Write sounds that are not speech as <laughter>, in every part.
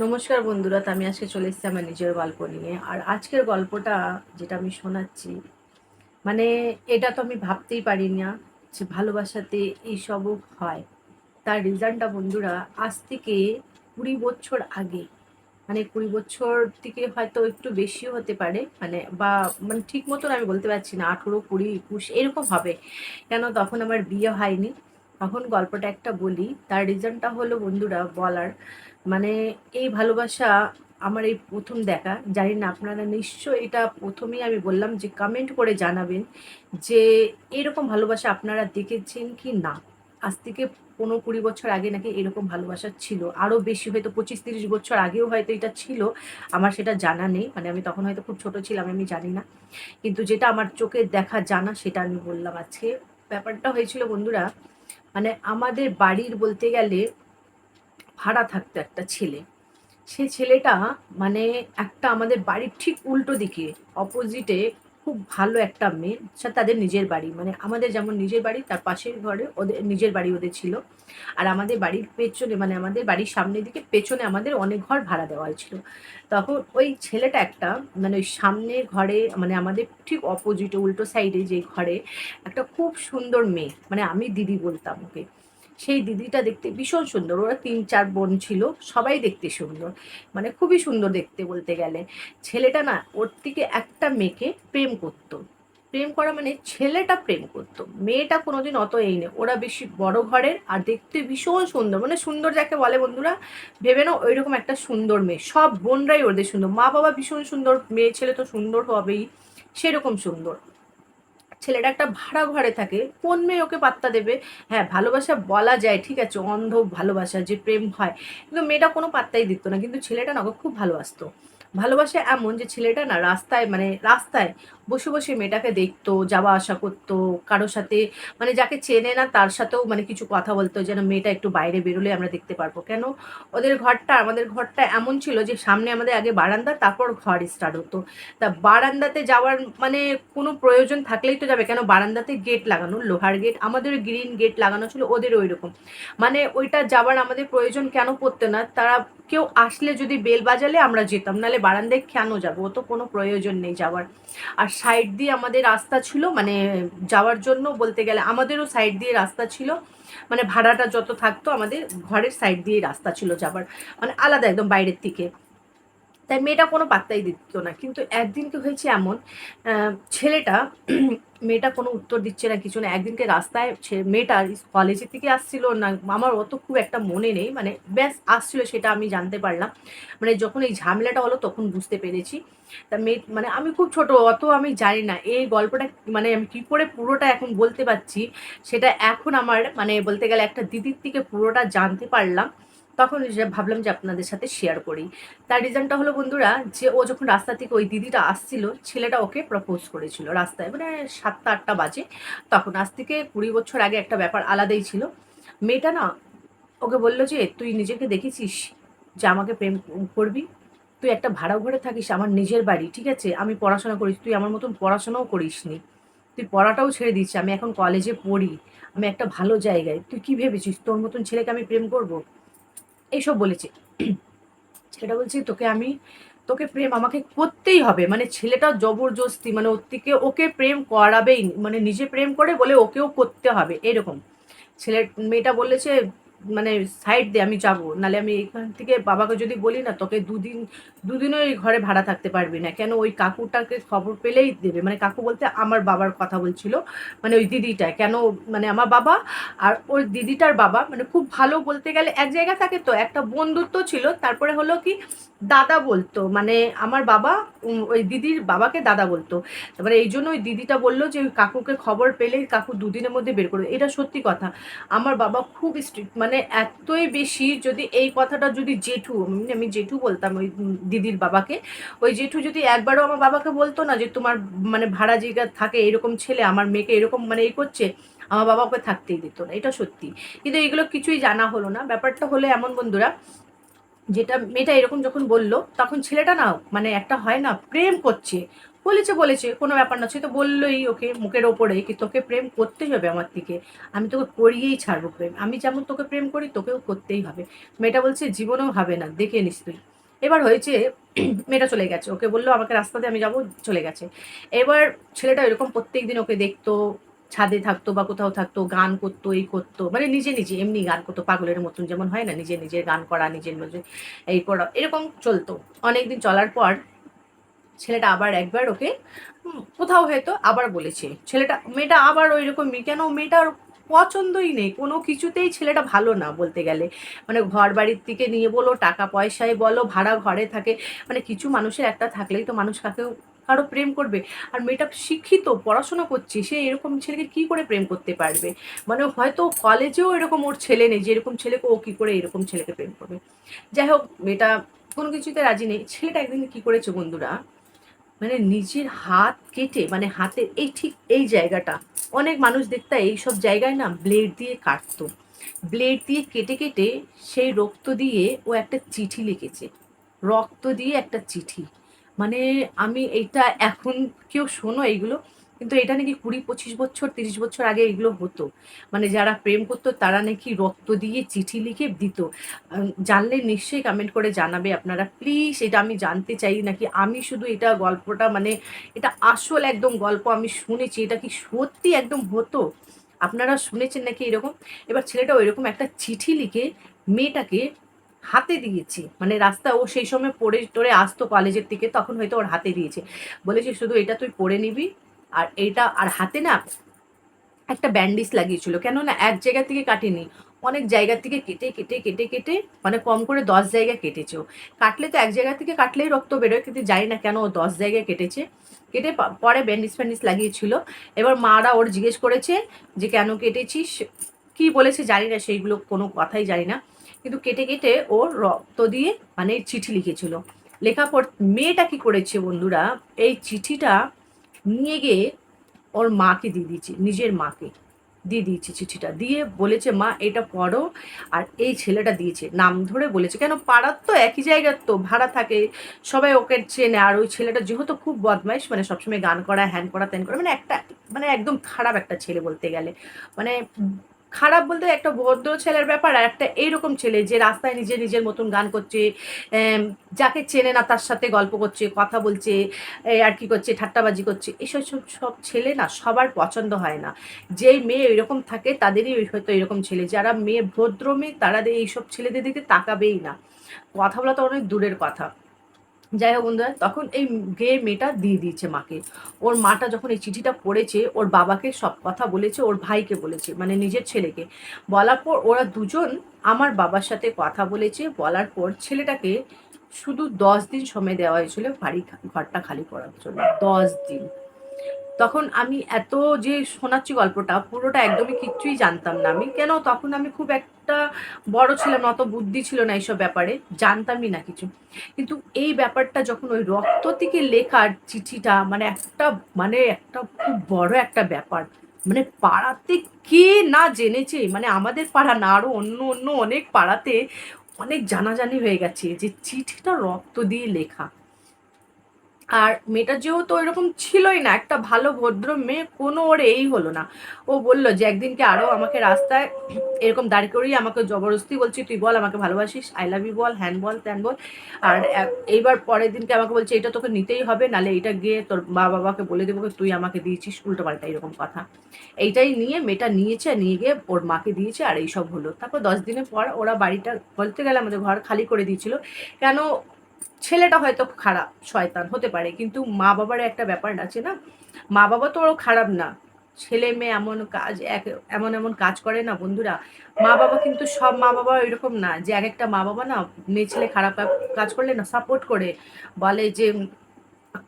নমস্কার বন্ধুরা আমি আজকে চলে এসেছি আমার নিজের গল্প নিয়ে। আর আজকের গল্পটা যেটা আমি শোনাচ্ছি মানে এটা তো আমি ভাবতেই পারি না যে ভালোবাসাতে এইসবও হয়। তার রিজনটা বন্ধুরা, আজ থেকে কুড়ি বছর আগে মানে কুড়ি বছর থেকে হয়তো একটু বেশিও হতে পারে মানে বা মানে ঠিক মতন আমি বলতে পারছি না, আঠেরো, কুড়ি, একুশ, এরকম হবে। কেন তখন আমার বিয়ে হয়নি। তখন গল্পটা একটা বলি। তার রিজনটা হলো, বন্ধুরা, বলার। মানে এই ভালোবাসা আমার এই প্রথম দেখা। জানি না, আপনারা নিশ্চয় এটা প্রথমেই আমি বললাম যে কমেন্ট করে জানাবেন যে, এরকম ভালোবাসা আপনারা দেখেছেন কি না? আজ থেকে পনেরো কুড়ি বছর আগে নাকি এরকম ভালোবাসা ছিল। আরও বেশি হয়তো পঁচিশ তিরিশ বছর আগেও হয়তো এটা ছিল। আমার সেটা জানা নেই। মানে আমি তখন হয়তো খুব ছোট ছিলাম, আমি জানি না। কিন্তু যেটা আমার চোখে দেখা জানা, সেটা আমি বললাম আজকে। ব্যাপারটা হয়েছিল, বন্ধুরা মানে আমাদের বাড়ির বলতে গেলে ভাড়া থাকতো একটা ছেলে। সে ছেলেটা মানে একটা আমাদের বাড়ির ঠিক উল্টো দিকে অপোজিটে খুব ভালো একটা মেয়ে তাদের নিজের বাড়ি। মানে আমাদের যেমন নিজের বাড়ি, তার পাশের ঘরে ওদের, নিজের বাড়ি ওদের ছিল। আর আমাদের বাড়ির পেছনে মানে আমাদের বাড়ির সামনের দিকে, পেছনে আমাদের অনেক ঘর ভাড়া দেওয়া হয়েছিল। তখন ওই ছেলেটা একটা মানে ওই সামনের ঘরে মানে আমাদের ঠিক অপোজিটে উল্টো সাইডে যে ঘরে একটা খুব সুন্দর মেয়ে মানে আমি দিদি বলতাম ওকে। সেই দিদিটা দেখতে ভীষণ সুন্দর। ওরা তিন চার বোন ছিল, সবাই দেখতে সুন্দর। মানে খুবই সুন্দর দেখতে বলতে গেলে। ছেলেটা না, ওর থেকে একটা মেয়েকে প্রেম করতো। প্রেম করা মানে ছেলেটা প্রেম করতো। মেয়েটা কোনোদিন অত এই নেই। ওরা বেশি বড় ঘরের আর দেখতে ভীষণ সুন্দর। মানে সুন্দর যাকে বলে বন্ধুরা, ভেবে না ওইরকম একটা সুন্দর মেয়ে। সব বোনরাই ওদের সুন্দর। মা বাবা ভীষণ সুন্দর মেয়ে ছেলে তো সুন্দর হবেই, সেরকম সুন্দর। ছেলেটা একটা ভাড়া ঘরে থাকে, কোন মেয়ে ওকে পাত্তা দেবে? হ্যাঁ ভালোবাসা বলা যায়, ঠিক আছে, অন্ধ ভালোবাসা যে প্রেম হয়, কিন্তু মেয়েটা কোনো পাত্তাই দিত না, কিন্তু ছেলেটা না খুব ভালোবাসতো। ভালোবাসা এমন যে ছেলেটা না রাস্তায় মানে রাস্তায় বসে বসে মেয়েটাকে দেখতো, যাওয়া আসা করতো, কারোর সাথে মানে যাকে চেনে না তার সাথেও মানে কিছু কথা বলতো যেন মেয়েটা একটু বাইরে বেরোলে আমরা দেখতে পারব। কেন? ওদের ঘরটা, আমাদের ঘরটা এমন ছিল যে সামনে আমাদের আগে বারান্দা, তারপর ঘর স্টার্ট হতো। তা বারান্দাতে যাওয়ার মানে কোনো প্রয়োজন থাকলেই তো যাবে। কেন? বারান্দাতে গেট লাগানো, লোহার গেট আমাদের গ্রিন গেট লাগানো ছিল, ওদের ওই রকম মানে ওইটা যাওয়ার আমাদের প্রয়োজন কেন পড়তো না? তারা কেউ আসলে যদি বেল বাজালে আমরা যেতাম, নাহলে বারান্দায় কেন যাব? ও তো কোনো প্রয়োজন নেই যাওয়ার। আর সাইড দিয়ে আমাদের রাস্তা ছিল মানে যাওয়ার জন্য বলতে গেলে আমাদেরও সাইড দিয়ে রাস্তা ছিল। মানে ভাড়াটা যত থাকতো, আমাদের ঘরের সাইড দিয়ে রাস্তা ছিল যাবার। মানে আলাদা একদম বাইরের থেকে তাই মেয়েটা কোনো পাত্তাই দিত না। কিন্তু একদিনকে হয়েছে এমন ছেলেটা <clears throat> মেয়েটা কোনো উত্তর দিচ্ছে না, কিছু না। একদিনকে রাস্তায় মেয়েটা কলেজের থেকে আসছিল না, আমার অত খুব একটা মনে নেই। মানে ব্যাস, আসছিল সেটা আমি জানতে পারলাম। মানে যখন এই ঝামেলাটা হলো তখন বুঝতে পেরেছি। তা মেয়ে মানে আমি খুব ছোট, অত আমি জানি না। এই গল্পটা মানে আমি কী করে পুরোটা এখন বলতে পারছি, সেটা এখন আমার মানে বলতে গেলে একটা দিদির থেকে পুরোটা জানতে পারলাম। তখন ভাবলাম যে আপনাদের সাথে শেয়ার করি। তার রিজনটা হলো বন্ধুরা যে ও যখন রাস্তা থেকে ওই দিদিটা আসছিল, ছেলেটা ওকে প্রপোজ করেছিল রাস্তায়। মানে সাতটা, আটটা বাজে। তখন আজ থেকে কুড়ি বছর আগে একটা ব্যাপার আলাদাই ছিল। মেয়েটা না ওকে বলল যে, তুই নিজেকে দেখেছিস যে আমাকে প্রেম করবি? তুই একটা ভাড়া ঘরে থাকিস, আমার নিজের বাড়ি, ঠিক আছে? আমি পড়াশোনা করিস, তুই আমার মতন পড়াশোনাও করিস নি তুই পড়াটাও ছেড়ে দিচ্ছি, আমি এখন কলেজে পড়ি, আমি একটা ভালো জায়গায়। তুই কি ভেবেছিস তোর মতন ছেলেকে আমি প্রেম করব? এইসব বলেছে। ছেলেটা বলছে, তোকে আমি, তোকে প্রেম আমাকে করতেই হবে। মানে ছেলেটা জবরদস্তি মানে ওর থেকে ওকে প্রেম করাবেই মানে নিজে প্রেম করে বলে ওকেও করতে হবে, এরকম। ছেলে মেয়েটা বলেছে মানে সাইড দিয়ে আমি যাব। নালে আমি এখান থেকে বাবাকে যদি বলি না, তোকে দুদিন, দুদিনও ওই ঘরে ভাড়া থাকতে পারবি না। কেন ওই কাকুটাকে খবর পেলেই দেবে। মানে কাকু বলতে আমার বাবার কথা বলছিল মানে ওই দিদিটা। কেন মানে আমার বাবা আর ওই দিদিটার বাবা মানে খুব ভালো বলতে গেলে এক জায়গা থাকে তো, একটা বন্ধুত্ব ছিল। তারপরে হলো কি দাদা বলতো মানে আমার বাবা ওই দিদির বাবাকে দাদা বলতো। তারপরে এই জন্য ওই দিদিটা বলল যে কাকুকে খবর পেলে কাকু দুদিনের মধ্যে বের করবে এটা সত্যি কথা। আমার বাবা খুব স্ট্রিক্ট মানে এতই বেশি যদি এই কথাটা যদি জেঠু আমি জেঠু বলতাম ওই দিদির বাবাকে, ওই জেঠু যদি একবারও আমার বাবাকে বলতো না যে, তোমার মানে ভাড়া জায়গা থাকে এরকম ছেলে, আমার মেয়েকে এরকম মানে এই করছে, আমার বাবা ওকে থাকতেই দিত না। এটা সত্যি। কিন্তু এগুলো কিছুই জানা হলো না। ব্যাপারটা হলো এমন বন্ধুরা যেটা মেয়েটা এরকম যখন বলল, তখন ছেলেটা না মানে একটা হয় না, প্রেম করছে। বলেছে বলেছে, কোনো ব্যাপার না, সে তো বললোই ওকে মুখের ওপরে কি তোকে প্রেম করতেই হবে আমার থেকে। আমি তোকে করিয়েই ছাড়বো প্রেম। আমি যেমন তোকে প্রেম করি, তোকেও করতেই হবে। মেয়েটা বলছে, জীবনেও হবে না, দেখে নিস তুই। এবার হয়েছে, মেয়েটা চলে গেছে। ওকে বলল, আমাকে রাস্তাতে আমি যাব, চলে গেছে। এবার ছেলেটা এরকম প্রত্যেক দিন ওকে দেখতো ছাদে থাকতো বা কোথাও থাকতো, গান করতো, এই করতো মানে নিজে নিজে এমনি গান করতো, পাগলের মতন যেমন হয় না, নিজে নিজে গান করা, নিজের মধ্যে এই করা এরকম চলতো। অনেকদিন চলার পর ছেলেটা আবার একবার ওকে কোথাও হয়তো আবার বলেছে, ছেলেটা, মেয়েটা আবার ওই রকম কেন মেয়েটার পছন্দই নেই, কোনো কিছুতেই ছেলেটা ভালো না বলতে গেলে। মানে ঘর বাড়ির থেকে নিয়ে বলো, টাকা পয়সায় বলো, ভাড়া ঘরে থাকে মানে কিছু মানুষের একটা থাকলেই তো মানুষ কাকেও কারও প্রেম করবে। আর মেয়েটা শিক্ষিত, পড়াশোনা করছে, সে এরকম ছেলেকে কি করে প্রেম করতে পারবে? মানে হয়তো কলেজেও এরকম ওর ছেলে নেই, যে এরকম ছেলেকে ও কী করে এরকম ছেলেকে প্রেম করবে। যাই হোক, মেয়েটা কোনো কিছুতে রাজি নেই। ছেলেটা একদিন কি করেছে বন্ধুরা? মানে নিজের হাত কেটে মানে হাতের এই ঠিক এই জায়গাটা। অনেক মানুষ দেখতে এই সব জায়গায় না ব্লেড দিয়ে কাটতো। ব্লেড দিয়ে কেটে কেটে সেই রক্ত দিয়ে ও একটা চিঠি লিখেছে। রক্ত দিয়ে একটা চিঠি। মানে আমি এইটা এখন কেউ শোনো এইগুলো, কিন্তু এটা নাকি কুড়ি, পঁচিশ বছর, তিরিশ বছর আগে এগুলো হতো। মানে যারা প্রেম করতো তারা নাকি রক্ত দিয়ে চিঠি লিখে দিত। জানলে নিশ্চয়ই কমেন্ট করে জানাবে আপনারা। প্লিজ এটা আমি জানতে চাই নাকি আমি শুধু এটা গল্পটা মানে এটা আসল একদম গল্প আমি শুনেছি, এটা কি সত্যি একদম হতো? আপনারা শুনেছেন নাকি এরকম? এবার ছেলেটা ওইরকম একটা চিঠি লিখে মেয়েটাকে হাতে দিয়েছে। মানে রাস্তা ও সেই সময় পড়ে টরে আসতো কলেজের থেকে তখন হয়তো ওর হাতে দিয়েছে। বলেছে, শুধু এটা তুই পড়ে নিবি, আর এইটা আর হাতে না একটা ব্যান্ডিস লাগিয়েছিল। কেননা এক জায়গা থেকে কাটেনি, অনেক জায়গা থেকে কেটে কেটে কেটে কেটে মানে কম করে দশ জায়গা কেটেছে কাটলে তো এক জায়গা থেকে কাটলেই রক্ত বেরোয়, কিন্তু জানি না কেন ও দশ জায়গায় কেটেছে। কেটে পরে ব্যান্ডিস ফ্যান্ডিস লাগিয়েছিল। এবার মারা ওর জিজ্ঞেস করেছে যে, কেন কেটেছিস? কি বলেছে জানি না, সেইগুলো কোনো কথাই জানি না। কিন্তু কেটে কেটে ওর রক্ত দিয়ে মানে চিঠি লিখেছিল। লেখা পর মেয়েটা কি করেছে বন্ধুরা? এই চিঠিটা নিয়ে গিয়ে ওর মাকে দিয়ে দিয়েছে, নিজের মাকে দিয়ে দিয়েছে চিঠিটা। দিয়ে বলেছে, মা, এটা পড়ো। আর এই ছেলেটা দিয়েছে, নাম ধরে বলেছে। কেন? পাড়ার তো একই জায়গার তো, ভাড়া থাকে, সবাই ওকে চেনে। আর ওই ছেলেটা যেহেতু খুব বদমাইশ মানে সবসময় গান করা, হ্যান করা, ত্যান করা মানে একটা মানে একদম খারাপ একটা ছেলে বলতে গেলে। মানে খারাপ বলতে একটা ভদ্র ছেলের ব্যাপার আর একটা এইরকম ছেলে যে রাস্তায় নিজে নিজের মতন গান করছে যাকে চেনে না তার সাথে গল্প করছে, কথা বলছে আর কি করছে, ঠাট্টাবাজি করছে। এসব সব সব ছেলে না সবার পছন্দ হয় না। যেই মেয়ে এরকম থাকে তাদেরই হয়তো এরকম ছেলে। যারা মেয়ে ভদ্র মেয়ে তারা এইসব ছেলেদের দিকে তাকাবেই না। কথা বলা তো অনেক দূরের কথা। যাই হোক বন্ধুরা, তখন এই গেয়ে মেয়েটা দিয়ে দিয়েছে মাকে। ওর মাটা যখন এই চিঠিটা পড়েছে, ওর বাবাকে সব কথা বলেছে, ওর ভাইকে বলেছে মানে নিজের ছেলেকে। বলার পর ওরা দুজন আমার বাবার সাথে কথা বলেছে, বলার পর ছেলেটাকে শুধু দশ দিন সময় দেওয়া হয়েছিল বাড়ি, ঘরটা খালি করার জন্য। দশ দিন। তখন আমি এত যে শোনাচ্ছি গল্পটা, পুরোটা একদমই কিচ্ছুই জানতাম না। আমি কেন, তখন আমি খুব একটা বড় ছিলাম অত বুদ্ধি ছিল না এইসব ব্যাপারে, জানতামই না কিছু। কিন্তু এই ব্যাপারটা যখন ওই রক্ত থেকে লেখার চিঠিটা মানে একটা মানে একটা খুব বড় একটা ব্যাপার মানে পাড়াতে কে না জেনেছে মানে আমাদের পাড়া না আরও অন্য অন্য অনেক পাড়াতে অনেক জানাজানি হয়ে গেছে যে চিঠিটা রক্ত দিয়ে লেখা। আর মেয়েটা যেহেতু এরকম ছিলই না, একটা ভালো ভদ্র মেয়ে, কোনো ওর এই হলো না। ও বলল যে একদিনকে আরও আমাকে রাস্তায় এরকম দাঁড়ি করিয়ে আমাকে জবরদস্তি বলছি, তুই বল, আমাকে ভালোবাসিস আই লাভ ইউ বল হ্যান বল ত্যান বল। আর এইবার পরের দিনকে আমাকে বলছে, এটা তোকে নিতেই হবে, নালে এটা গিয়ে তোর মা বাবাকে বলে দেবো তুই আমাকে দিয়েছিস উল্টো পাল্টা এরকম কথা। এইটাই নিয়ে মেয়েটা নিয়েছে, নিয়ে গিয়ে ওর মাকে দিয়েছে, আর এইসব হলো। তারপর দশ দিনের পর ওরা বাড়িটা বলতে গেলে আমাদের ঘর খালি করে দিয়েছিল। কেন ছেলেটা হয়তো খারাপ, শয়তান, হতে পারে। কিন্তু মা বাবার একটা ব্যাপার আছে না? মা বাবা তো ওরও খারাপ না। ছেলে মেয়ে এমন কাজ, এক, এমন এমন কাজ করে না বন্ধুরা। মা বাবা কিন্তু সব মা বাবা এরকম না যে এক একটা মা বাবা না মেয়ে ছেলে খারাপ কাজ করলে না সাপোর্ট করে। বলে যে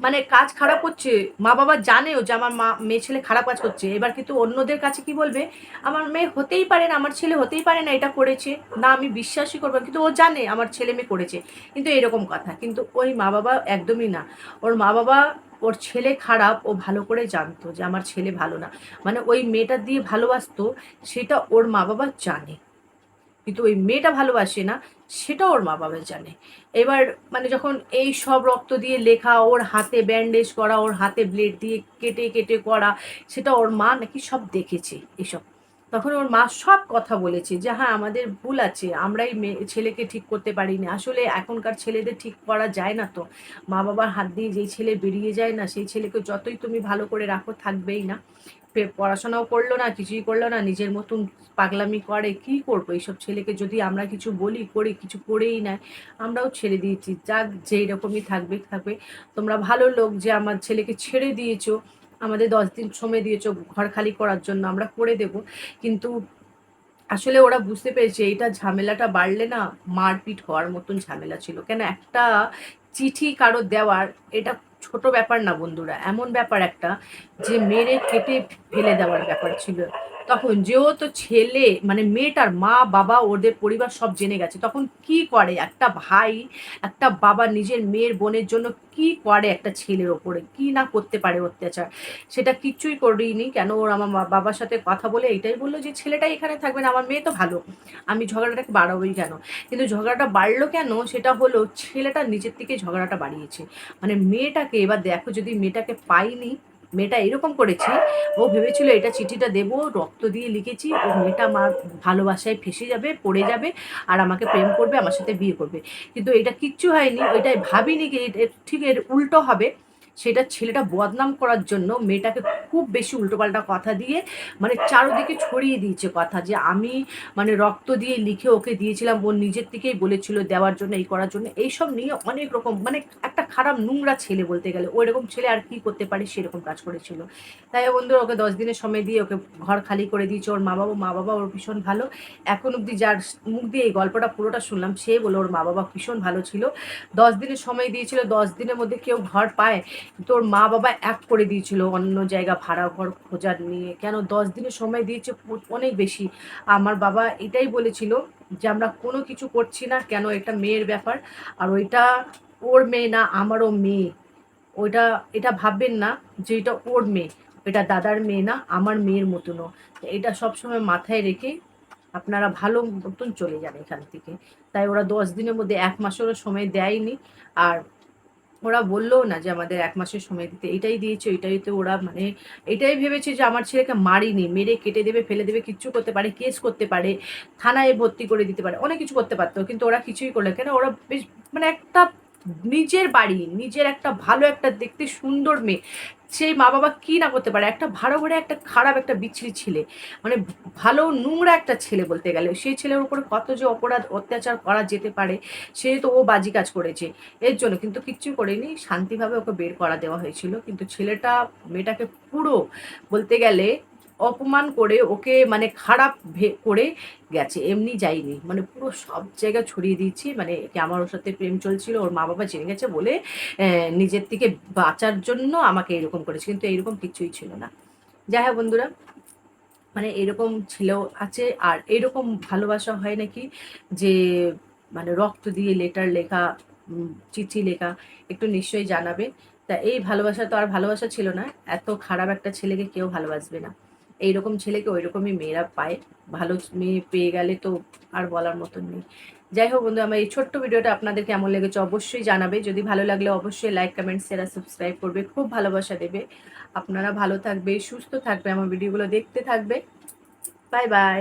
মানে কাজ খারাপ করছে মা বাবা জানেও যে আমার মা, মেয়ে ছেলে খারাপ কাজ করছে। এবার কিন্তু অন্যদের কাছে কি বলবে? আমার মেয়ে হতেই পারে না, আমার ছেলে হতেই পারে না এটা করেছে। না, আমি বিশ্বাসই করব কিন্তু ও জানে আমার ছেলে মেয়ে করেছে। কিন্তু এরকম কথা। কিন্তু ওই মা বাবা একদমই না। ওর মা বাবা, ওর ছেলে খারাপ, ও ভালো করে জানতো যে আমার ছেলে ভালো না। মানে ওই মেয়েটা দিয়ে ভালোবাসতো, সেটা ওর মা বাবা জানে। কিন্তু ওই মেয়েটা ভালোবাসে না সেটা ওর মা বাবা জানে। এবার মানে যখন এই সব রক্ত দিয়ে লেখা, ওর হাতে ব্যান্ডেজ করা, ওর হাতে ব্লেড দিয়ে কেটে কেটে করা, সেটা ওর মা নাকি সব দেখেছে এসব। তখন ওর মা সব কথা বলেছে যে হ্যাঁ আমাদের ভুল আছে, আমরাই মেয়ে ছেলেকে ঠিক করতে পারিনি। আসলে এখনকার ছেলেদের ঠিক করা যায় না তো। মা বাবার হাত দিয়ে যেই ছেলে বেরিয়ে যায় না, সেই ছেলেকে যতই তুমি ভালো করে রাখো, থাকবেই না। পড়াশোনাও করল না, কিছুই করল না, নিজের মতন পাগলামি করে, কি করব? এইসব ছেলেকে যদি আমরা কিছু বলি, করি, কিছু করেই নেয় আমরাও ছেড়ে দিয়েছি, যাক যেই রকমই থাকবে থাকবে। তোমরা ভালো লোক যে আমার ছেলেকে ছেড়ে দিয়েছ, আমাদের দশ দিন সময় দিয়েছ ঘর খালি করার জন্য, আমরা করে দেব। কিন্তু আসলে ওরা বুঝতে পেরেছে, এইটা ঝামেলাটা বাড়লে না মারপিট হওয়ার মতন ঝামেলা ছিল। কেন? একটা চিঠি কারও দেওয়ার, এটা ছোট ব্যাপার না বন্ধুরা এমন ব্যাপার একটা যে মেরে কেটে ফেলে দেওয়ার ব্যাপার ছিল। তখন যেহেতু ছেলে মানে মেয়েটার মা, বাবা, ওদের পরিবার সব জেনে গেছে। তখন কি করে? একটা ভাই, একটা বাবা নিজের মেয়ের বোনের জন্য কি করে একটা ছেলের ওপরে? কি না করতে পারে অত্যাচার? সেটা কিচ্ছুই করিনি। কেন ওর আমার বাবার সাথে কথা বলে এটাই বলল যে, ছেলেটাই এখানে থাকবে না, আমার মেয়ে তো ভালো। আমি ঝগড়াটাকে বাড়াবোই কেন? কিন্তু ঝগড়াটা বাড়লো কেন? সেটা হলো ছেলেটা নিজের থেকে ঝগড়াটা বাড়িয়েছে। মানে মেয়েটাকে, এবার দেখো যদি মেয়েটাকে পাইনি মেয়েটা এরকম করেছে, ও ভেবেছিল এটা চিঠিটা দেবো, রক্ত দিয়ে লিখেছি, ও মেয়েটা আমার ভালোবাসায় ফেসে যাবে, পড়ে যাবে আর আমাকে প্রেম করবে, আমার সাথে বিয়ে করবে। কিন্তু এটা কিচ্ছু হয়নি, ওইটাই ভাবিনি ঠিক এর উল্টো হবে। সেটা ছেলেটা বদনাম করার জন্য মেয়েটাকে খুব বেশি উল্টোপাল্টা কথা দিয়ে মানে চারোদিকে ছড়িয়ে দিয়েছে কথা যে আমি মানে রক্ত দিয়ে লিখে ওকে দিয়েছিলাম, ও নিজের থেকেই বলেছিল দেওয়ার জন্য, এই করার জন্য, এইসব নিয়ে অনেক রকম মানে একটা খারাপ নোংরা ছেলে বলতে গেলে ওই রকম ছেলে আর কি করতে পারে সেরকম কাজ করেছিল। তাই বন্ধুরা, ওকে দশ দিনের সময় দিয়ে ওকে ঘর খালি করে দিয়েছে, ওর মা বাবা মা বাবা ওর ভীষণ ভালো। এখন অব্দি যার মুখ দিয়ে এই গল্পটা পুরোটা শুনলাম, সে বলে ওর মা বাবা ভীষণ ভালো ছিল। দশ দিনের সময় দিয়েছিল, দশ দিনের মধ্যে কেউ ঘর পায় তোর মা বাবা এক করে দিয়েছিল, অন্য জায়গা ভাড়া ঘর খোঁজার নিয়ে। কেন? দশ দিনের সময় দিয়েছে অনেক বেশি। আমার বাবা এটাই বলেছিল যে, আমরা কোনো কিছু করছি না, কেন? এটা মেয়ের ব্যাপার। আর ওইটা ওর মেয়ে না, আমারও মেয়ে। ওইটা, এটা ভাববেন না যে, এটা ওর মেয়ে। এটা দাদার মেয়ে না, আমার মেয়ের মতনও। এটা সবসময় মাথায় রেখে আপনারা ভালো মতন চলে যান এখান থেকে। তাই ওরা দশ দিনের মধ্যে এক মাসেরও সময় দেয়নি। আর ওরা বলল না যে আমাদের এক মাসের সময় দিতে, এটাই দিয়েছে, এটাই তো ওরা মানে এটাই ভেবেছে যে আমার ছেলেকে মারিনি, মেরে কেটে দেবে, ফেলে দেবে, কিচ্ছু করতে পারে, কেস করতে পারে, থানায় ভর্তি করে দিতে পারে, অনেক কিছু করতে পারতো, কিন্তু ওরা কিছুই করল কেন? ওরা বেশ মানে একটা নিজের বাড়ি, নিজের একটা ভালো একটা দেখতে সুন্দর মেয়ে। সেই মা বাবা কী না করতে পারে? একটা ভালো করে একটা খারাপ একটা বিচ্ছিরি ছেলে মানে ভালো নোংরা একটা ছেলে বলতে গেলে। সেই ছেলের উপরে কত যে অপরাধ, অত্যাচার করা যেতে পারে, সে তো ও বাজি কাজ করেছে। এর জন্য কিন্তু কিচ্ছু করেনি, শান্তিভাবে ওকে বের করা দেওয়া হয়েছিল। কিন্তু ছেলেটা, মেয়েটাকে পুরো বলতে গেলে অপমান করে ওকে মানে খারাপ করে গেছে, এমনি যায়নি। মানে পুরো সব জায়গায় ছড়িয়ে দিয়েছি মানে কি আমার ওর সাথে প্রেম চলছিল, ওর মা বাবা জেনে গেছে বলে নিজের থেকে বাঁচার জন্য আমাকে এরকম করেছে, কিন্তু এরকম কিছুই ছিল না। যাই হোক বন্ধুরা মানে এরকম ছিল, আছে, আর এরকম ভালোবাসা হয় নাকি যে মানে রক্ত দিয়ে লেটার লেখা চিঠি লেখা, একটু নিশ্চয়ই জানাবে। তা এই ভালোবাসা তো আর ভালোবাসা ছিল না, এত খারাপ একটা ছেলেকে কেউ ভালোবাসবে না। এইরকম ছেলেকে ওই রকমই মেয়েরা পায়। ভালো মেয়ে পেয়ে গেলে তো আর বলার মতন নেই। যাই হোক বন্ধু, আমার এই ছোট্ট ভিডিওটা আপনাদের কেমন লেগেছে অবশ্যই জানাবে। যদি ভালো লাগলে অবশ্যই লাইক, কমেন্ট শেয়ার আর সাবস্ক্রাইব করবে। খুব ভালোবাসা দেবে। আপনারা ভালো থাকবে, সুস্থ থাকবে, আমার ভিডিওগুলো দেখতে থাকবে। Bye bye.